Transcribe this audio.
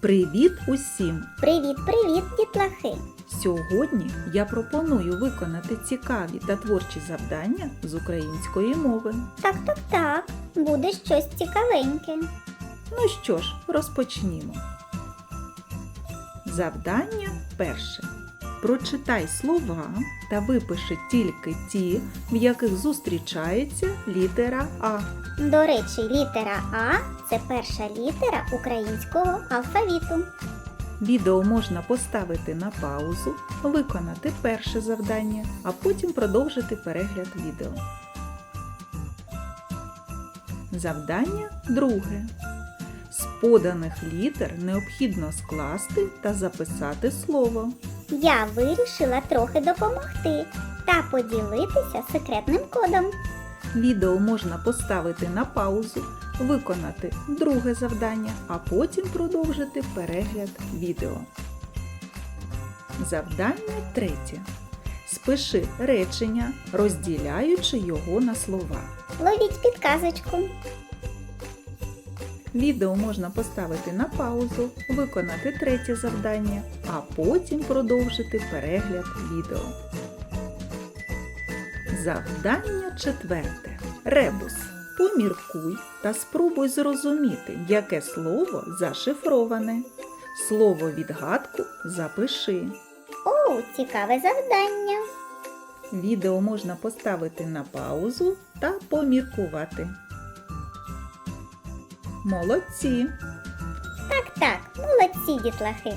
Привіт усім! Привіт, привіт, дітлахи! Сьогодні я пропоную виконати цікаві та творчі завдання з української мови. Так, так, так, буде щось цікавеньке. Ну що ж, розпочнімо. Завдання перше. Прочитай слова та випиши тільки ті, в яких зустрічається літера А. До речі, літера А це перша літера українського алфавіту. Відео можна поставити на паузу, виконати перше завдання, а потім продовжити перегляд відео. Завдання друге. З поданих літер необхідно скласти та записати слово. Я вирішила трохи допомогти та поділитися секретним кодом. Відео можна поставити на паузу, виконати друге завдання, а потім продовжити перегляд відео. Завдання третє. Спиши речення, розділяючи його на слова. Ловіть підказочку. Відео можна поставити на паузу, виконати третє завдання, а потім продовжити перегляд відео. Завдання четверте. Ребус. Поміркуй та спробуй зрозуміти, яке слово зашифроване. Слово відгадку запиши. О, цікаве завдання. Відео можна поставити на паузу та поміркувати. Молодці! Так, так, молодці, дітлахи.